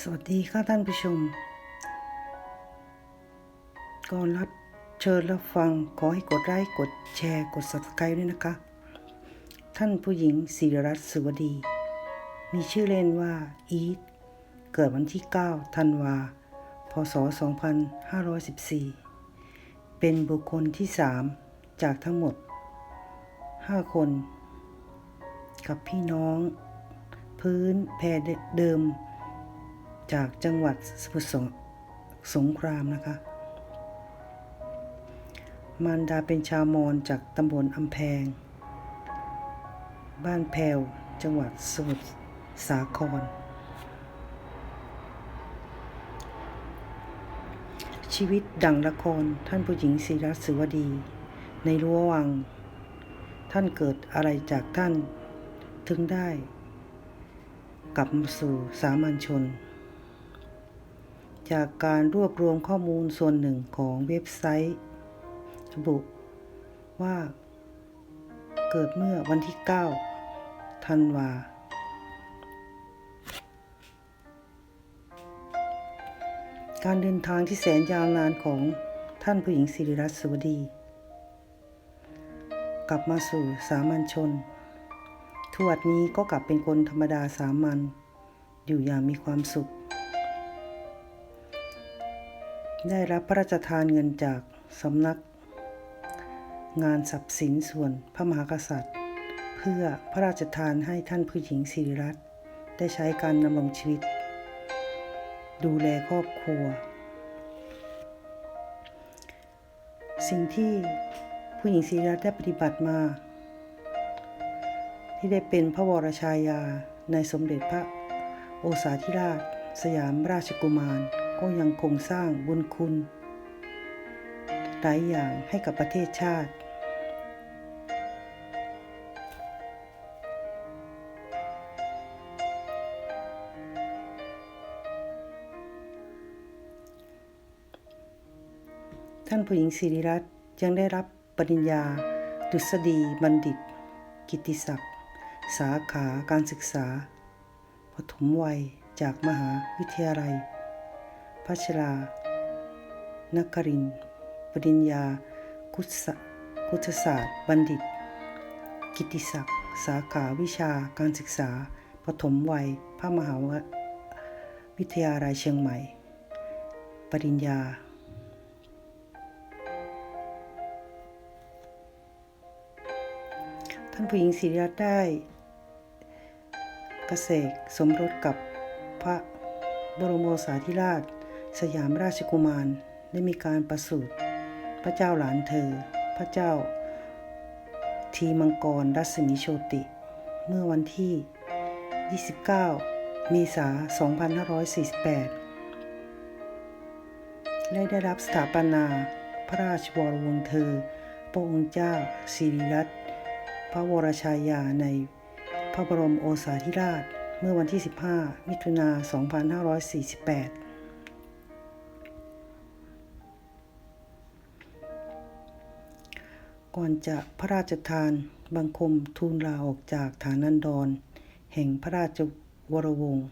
สวัสดีค่ะท่านผู้ชม ก่อนรับเชิญรับฟังขอให้กดไลค์กดแชร์กด subscribe ด้วยนะคะ ท่านผู้หญิงศิริรัตน์สุวดี มีชื่อเล่นว่า อีท เกิดวันที่ 9 ธันวา พศ 2514 เป็นบุคคลที่ 3 จากทั้งหมด 5 คน กับพี่น้อง พื้นแพเดิม จากจังหวัดสมุทรสงสงครามนะคะ มารดาเป็นชาวมอญจากตำบลอำแพง บ้านแพวจังหวัดสมุทรสาคร ชีวิตดังละครท่านผู้หญิงศิรัสุวดี ในรั้ววัง ท่านเกิดอะไรจากท่าน ถึงได้ กลับมาสู่สามัญชน จากการรวบรวมข้อมูลส่วนหนึ่งของเว็บไซต์ ระบุว่าเกิดเมื่อวันที่ 9 ธันวา การเดินทางที่แสนยาวนานของท่านผู้หญิงสิริรัตน์สวดี กลับมาสู่สามัญชน ทวดนี้ก็กลับเป็นคนธรรมดาสามัญอยู่อย่างมีความสุข ได้รับพระราชทานเงินจากสำนัก งานทรัพย์สินส่วนพระมหากษัตริย์ เพื่อพระราชทานให้ท่านผู้หญิงสิริรัตน์ได้ใช้การดำรงชีวิต ดูแลครอบครัว สิ่งที่ผู้หญิงสิริรัตน์ได้ปฏิบัติมา ที่ได้เป็นพระวรชายาในสมเด็จพระโอษาธิราช สยามราชกุมาร ก็ยังคงสร้างบุญคุณ หลายอย่างให้กับประเทศชาติ ท่านผู้หญิงสิริรัตน์ยังได้รับปริญญาดุษฎีบัณฑิต กิติศักดิ์สาขาการศึกษาปฐมวัยจากมหาวิทยาลัย พัชรานครินปริญญา คุศคุศศาสตร์ บัณฑิต กิติศักดิ์ สาขาวิชาการศึกษา ปฐมวัย พระมหาวิทยาลัยเชียงใหม่ ปริญญาท่านผู้หญิงศิริรัตน์ได้เกษกสมรสกับพระบรมโอษาธิราช สยามราชกุมารได้มีการประสูติพระเจ้าหลานเธอ พระเจ้า ทีมังกรรัศมีโชติ เมื่อวันที่ 29 เมษายน 2548 และได้รับสถาปนาพระราชวรวงศ์เธอ พระองค์เจ้าสิริรัตน์พระวรชายาในพระบรมโอษาธิราช เมื่อวันที่ 15 มิถุนา 2548 ก่อนจะพระราชทานบังคมทูลลาออกจากฐานันดร แห่งพระราชวรวงศ์